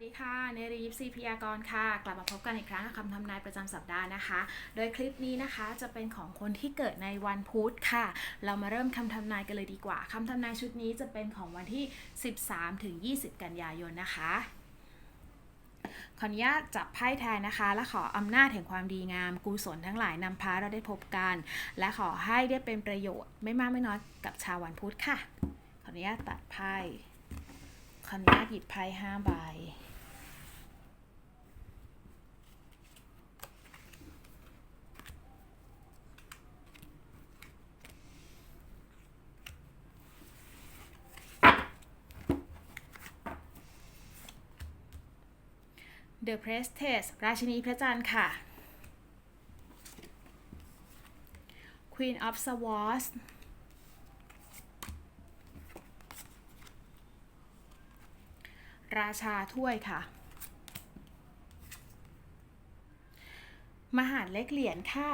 สวัสดีค่ะเนรียิปซีพยากรค่ะ กลับมาพบกันอีกครั้งกับคำทำนายประจำสัปดาห์นะคะ โดยคลิปนี้นะคะจะเป็นของคนที่เกิดในวันพุธค่ะ เรามาเริ่มคำทำนายกันเลยดีกว่าคำทำนายชุดนี้จะเป็นของวันที่ 13 ถึง 20 กันยายนนะคะขออนุญาตจับไพ่แทนนะคะ และขออำนาจแห่งความดีงามกุศลทั้งหลายนำพาเราได้พบกัน และขอให้ได้เป็นประโยชน์ไม่มากไม่น้อยกับชาววันพุธค่ะ ขออนุญาตตัดไพ่ขออนุญาตหยิบไพ่ห้าใบ The Priestess ราชินีพระจันทร์ค่ะ Queen of Swords ราชาถ้วยค่ะ มหาเล็กเหรียญค่ะ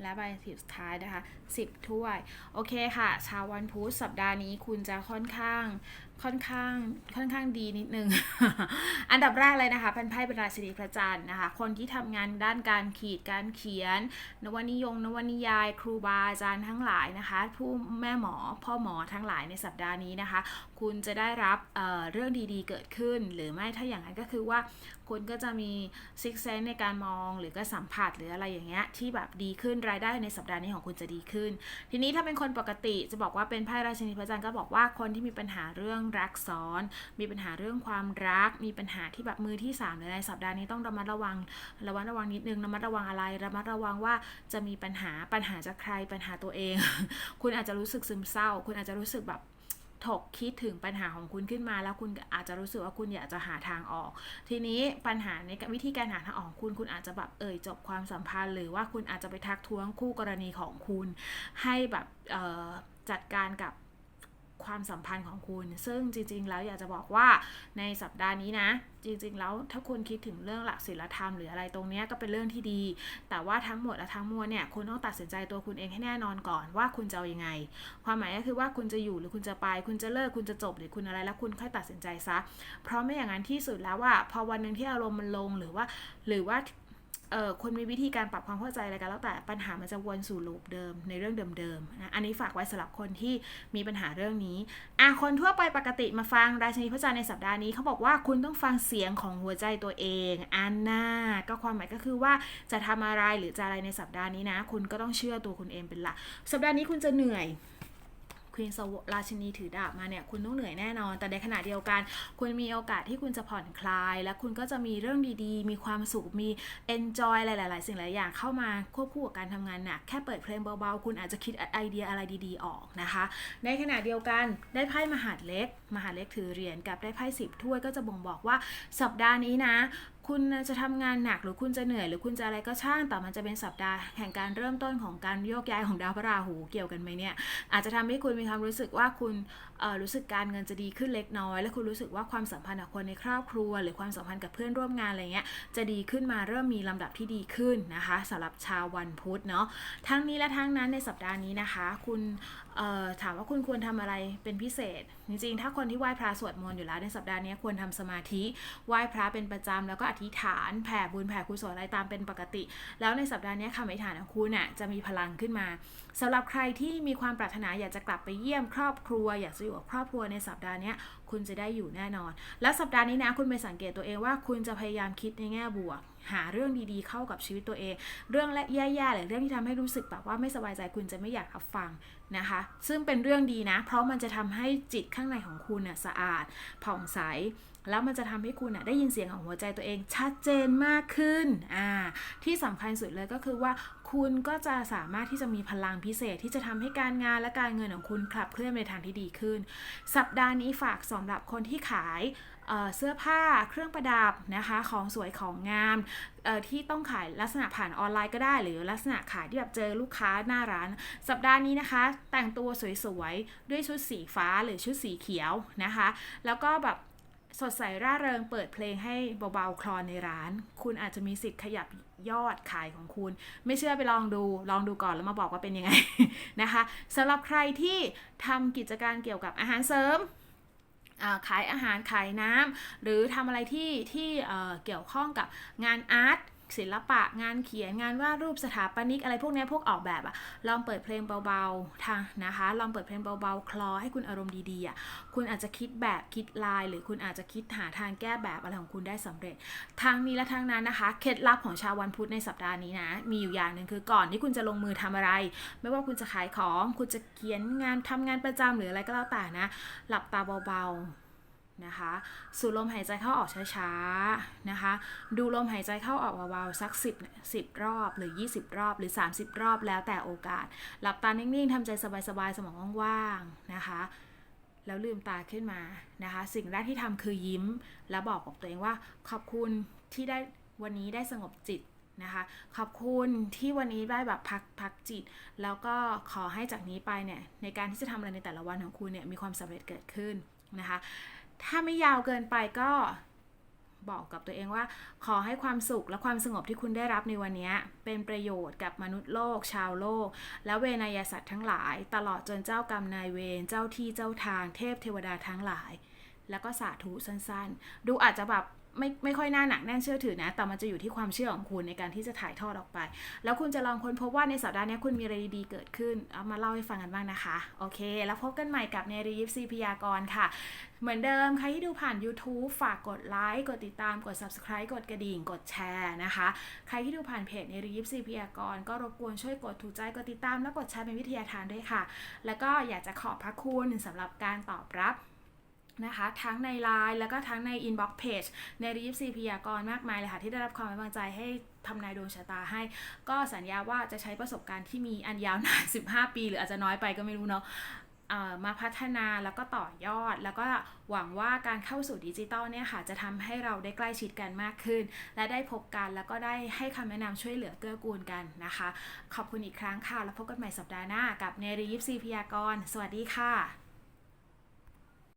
และใบสุดท้ายนะคะ 10 ถ้วย โอเคค่ะ ชาววันพุธสัปดาห์นี้คุณจะค่อนข้างค่อนข้างค่อนข้างดีนิดนึง อันดับแรกเลยนะคะเป็นไพ่เป็นราชินีพระจันทร์นะคะ คนที่ทำงานด้านการขีดการเขียน นวนิยมนวนิยาย ครูบาอาจารย์ทั้งหลายนะคะ ผู้แม่หมอพ่อหมอทั้งหลายในสัปดาห์นี้นะคะ คุณจะได้รับเเรื่องดีๆ เกิดขึ้น หรือไม่ถ้าอย่างนั้นก็คือว่าคุณก็จะมีซิกเซนในการมองหรือก็สัมผัสหรืออะไรอย่างเงี้ยที่แบบดีขึ้นรายได้ในสัปดาห์นี้ของคุณจะดีขึ้น ทีนี้ถ้าเป็นคนปกติจะบอกว่าเป็นไพ่ราชินีพระจันทร์ก็บอกว่าคนที่มีปัญหาเรื่องรักซ้อน มีปัญหาเรื่องความรัก มีปัญหาที่แบบมือที่สามหรือในสัปดาห์นี้ต้องระมัดระวัง ระมัดระวังนิดนึง ระมัดระวังอะไร ระมัดระวังว่าจะมีปัญหา ปัญหาจากใคร ปัญหาตัวเอง คุณอาจจะรู้สึกซึมเศร้า คุณอาจจะรู้สึกแบบถกคิดถึงปัญหาของคุณขึ้นมาแล้วคุณอาจจะรู้สึกว่าคุณอยากจะหาทางออก ทีนี้ปัญหาในวิธีการหาทางออกคุณคุณอาจจะแบบเอ่ยจบความสัมพันธ์ หรือว่าคุณอาจจะไปทักท้วงคู่กรณีของคุณ ให้แบบจัดการกับ ความสัมพันธ์ของคุณ ซึ่งจริง ๆ แล้วอยากจะบอกว่าในสัปดาห์นี้นะ จริง ๆ แล้วถ้าคุณคิดถึงเรื่องหลักศีลธรรมหรืออะไรตรงเนี้ยก็เป็นเรื่องที่ดี แต่ว่าทั้งหมดและทั้งมวลเนี่ยคุณต้องตัดสินใจตัวคุณเองให้แน่นอนก่อนว่าคุณจะเอาอยัางไง ความหมายก็คือว่าคุณจะอยู่หรือคุณจะไป คุณจะเลิกคุณจะจบหรือคุณอะไรแล้วคุณค่อยตัดสินใจซะ เพราะไม่อย่างนั้นที่สุดแล้วว่าพอวันหนึ่งที่อารมณ์มันลงหรือว่า หรือว่า เออคนมีวิธีการปรับความเข้าใจอะไรกันแล้วแต่ปัญหามันจะวนสู่ลูปเดิมในเรื่องเดิมๆนะอันนี้ฝากไว้สำหรับคนที่มีปัญหาเรื่องนี้อะคนทั่วไปปกติมาฟังราชินีพระจันทร์ในสัปดาห์นี้เขาบอกว่าคุณต้องฟังเสียงของหัวใจตัวเองอันน่าก็ความหมายก็คือว่าจะทำอะไรหรือจะอะไรในสัปดาห์นี้นะ คุณก็ต้องเชื่อตัวคุณเองเป็นหลักสัปดาห์นี้คุณจะเหนื่อย ควีนราชินีถือดาบมาเนี่ยคุณต้องเหนื่อยแน่นอน แต่ในขณะเดียวกัน คุณมีโอกาสที่คุณจะผ่อนคลาย และคุณก็จะมีเรื่องดีๆ มีความสุขมี enjoy หลาย ๆ สิ่งหลายอย่างเข้ามาควบคู่กับการทำงานหนักแค่เปิดเพลงเบาๆ คุณอาจจะคิดไอเดียอะไรดีๆ ออกนะคะ ในขณะเดียวกันได้ไพ่มหาดเล็ก มหาดเล็กถือเหรียญกับได้ไพ่สิบถ้วยก็จะบ่งบอกว่าสัปดาห์นี้นะ คุณจะทำงานหนักหรือคุณจะเหนื่อยหรือคุณจะอะไรก็ช่างแต่มันจะเป็นสัปดาห์แห่งการเริ่มต้นของการโยกย้ายของดาวพระราหูเกี่ยวกันไหมเนี่ยอาจจะทำให้คุณมีความรู้สึกว่าคุณรู้สึกการเงินจะดีขึ้นเล็กน้อย และคุณรู้สึกว่าความสัมพันธ์กับคนในครอบครัว หรือความสัมพันธ์กับเพื่อนร่วมงานอะไรเงี้ยจะดีขึ้นมาเริ่มมีลำดับที่ดีขึ้นนะคะสำหรับชาววันพุธเนาะทั้งนี้และทั้งนั้นในสัปดาห์นี้นะคะ คุณถามว่าคุณควรทำอะไรเป็นพิเศษ จริงๆ ถ้าคนที่ไหว้พระสวดมนต์อยู่แล้วในสัปดาห์นี้ควรทำสมาธิไหว้พระเป็นประจำแล้วก็ธิษฐานแผ่บุญแผ่กุศลอะไรตามเป็นปกติ แล้วในสัปดาห์นี้คำอธิษฐานของคุณน่ะจะมีพลังขึ้นมาสำหรับใครที่มีความปรารถนาอยากจะกลับไปเยี่ยมครอบครัว อยากจะอยู่กับครอบครัวในสัปดาห์นี้คุณจะได้อยู่แน่นอน และสัปดาห์นี้นะคุณไปสังเกตตัวเองว่าคุณจะพยายามคิดในแง่บวก หาเรื่องดีๆเข้ากับชีวิตตัวเอง เรื่องและแย่ๆหรือเรื่องที่ทำให้รู้สึกแบบว่าไม่สบายใจคุณจะไม่อยากรับฟังนะคะ ซึ่งเป็นเรื่องดีนะ เพราะมันจะทำให้จิตข้างในของคุณน่ะสะอาด ผ่องใส แล้วมันจะทำให้คุณน่ะได้ยินเสียงของหัวใจตัวเองชัดเจนมากขึ้นอ่าที่สำคัญสุดเลยก็คือว่าคุณก็จะสามารถที่จะมีพลังพิเศษที่จะทำให้การงานและการเงินของคุณขับเคลื่อนไปในทางที่ดีขึ้น สัปดาห์นี้ฝากสำหรับคนที่ขาย เสื้อผ้าเครื่องประดับนะคะของสวยของงามที่ต้องขายลักษณะผ่านออนไลน์ก็ได้ หรือลักษณะขายที่แบบเจอลูกค้าหน้าร้าน สัปดาห์นี้นะคะ แต่งตัวสวยๆ ด้วยชุดสีฟ้าหรือชุดสีเขียวนะคะ แล้วก็แบบสดใสร่าเริงเปิดเพลงให้เบาๆคลอนในร้าน คุณอาจจะมีสิทธิ์ขยับยอดขายของคุณ ไม่เชื่อไปลองดูลองดูก่อนแล้วมาบอกว่าเป็นยังไงนะคะสำหรับใครที่ทำกิจการเกี่ยวกับอาหารเสริม ขายอาหารขายน้ำหรือทำอะไรที่ที่เอ่อเกี่ยวข้องกับงานอาร์ต ศิลปะงานเขียนงานวาดรูปสถาปนิกอะไรพวกนี้พวกออกแบบอะลองเปิดเพลงเบาๆทางนะคะ ลองเปิดเพลงเบาๆ คลอให้คุณอารมณ์ดีๆอะคุณอาจจะคิดแบบคิดลาย หรือคุณอาจจะคิดหาทางแก้แบบอะไรของคุณได้สำเร็จทางนี้และทางนั้นนะคะ เคล็ดลับของชาววันพุธในสัปดาห์นี้นะ มีอยู่อย่างหนึ่งคือก่อนที่คุณจะลงมือทำอะไร ไม่ว่าคุณจะขายของ คุณจะเขียนงานทำงานประจำหรืออะไรก็แล้วแต่นะ หลับตาเบาๆ นะคะสูดลมหายใจเข้าออกช้าๆนะคะ ดูลมหายใจเข้าออกเบาๆสัก 10 10 รอบหรือ 20 รอบหรือ 30 รอบแล้วแต่โอกาส หลับตานิ่งๆทำใจสบายๆ สมองว่างๆนะคะ แล้วลืมตาขึ้นมานะคะ สิ่งแรกที่ทำคือยิ้ม แล้วบอกกับตัวเองว่า ขอบคุณที่ได้วันนี้ได้สงบจิตนะคะ ขอบคุณที่วันนี้ได้แบบพักพักจิต แล้วก็ขอให้จากนี้ไปเนี่ยในการที่จะทำอะไรในแต่ละวันของคุณเนี่ยมีความสำเร็จเกิดขึ้นนะคะ ถ้าไม่ยาวเกินไปก็บอกกับตัวเองว่า ขอให้ความสุขและความสงบที่คุณได้รับในวันนี้ เป็นประโยชน์กับมนุษย์โลก ชาวโลก และเวนยสัตว์ทั้งหลาย ตลอดจนเจ้ากรรมนายเวรเจ้าที่เจ้าทางเทพเทวดาทั้งหลาย แล้วก็สาธุสั้นๆ ดูอาจจะแบบ ไม่ไม่ค่อยน่าหนักแน่นเชื่อถือนะ แต่มันจะอยู่ที่ความเชื่อของคุณในการที่จะถ่ายทอดออกไป แล้วคุณจะลองค้นพบว่าในสัปดาห์นี้คุณมีอะไรดีๆเกิดขึ้น เอามาเล่าให้ฟังกันบ้างนะคะ โอเค แล้วพบกันใหม่กับเนรียิปซีพยากรค่ะ เหมือนเดิมใครที่ดูผ่าน YouTube ฝากกดไลค์ กดติดตาม กด Subscribe กดกระดิ่ง กดแชร์นะคะ ใครที่ดูผ่านเพจเนรียิปซีพยากรก็รบกวนช่วยกดถูกใจ กดติดตาม และกดแชร์เป็นวิทยาทานด้วยค่ะ แล้วก็อยากจะขอบพระคุณสำหรับการตอบรับ นะคะ ทั้งใน Line แล้วก็ทั้งใน Inbox Page ในรีฟซีพยากรมากมายเลยค่ะ ที่ได้รับความไว้วางใจให้ทำนายดวงชะตาให้ ก็สัญญาว่าจะใช้ประสบการณ์ที่มีอันยาวนาน 15 ปี หรืออาจจะน้อยไปก็ไม่รู้เนาะเอ่อมาพัฒนาแล้วก็ต่อยอด แล้วก็หวังว่าการเข้าสู่ดิจิตอลเนี่ยค่ะ จะทำให้เราได้ใกล้ชิดกันมากขึ้น และได้พบกันแล้วก็ได้ให้คำแนะนำช่วยเหลือเกื้อกูลกันนะคะ ขอบคุณอีกครั้งค่ะ แล้วพบกันใหม่สัปดาห์หน้ากับเนรียิปซีพยากร สวัสดีค่ะ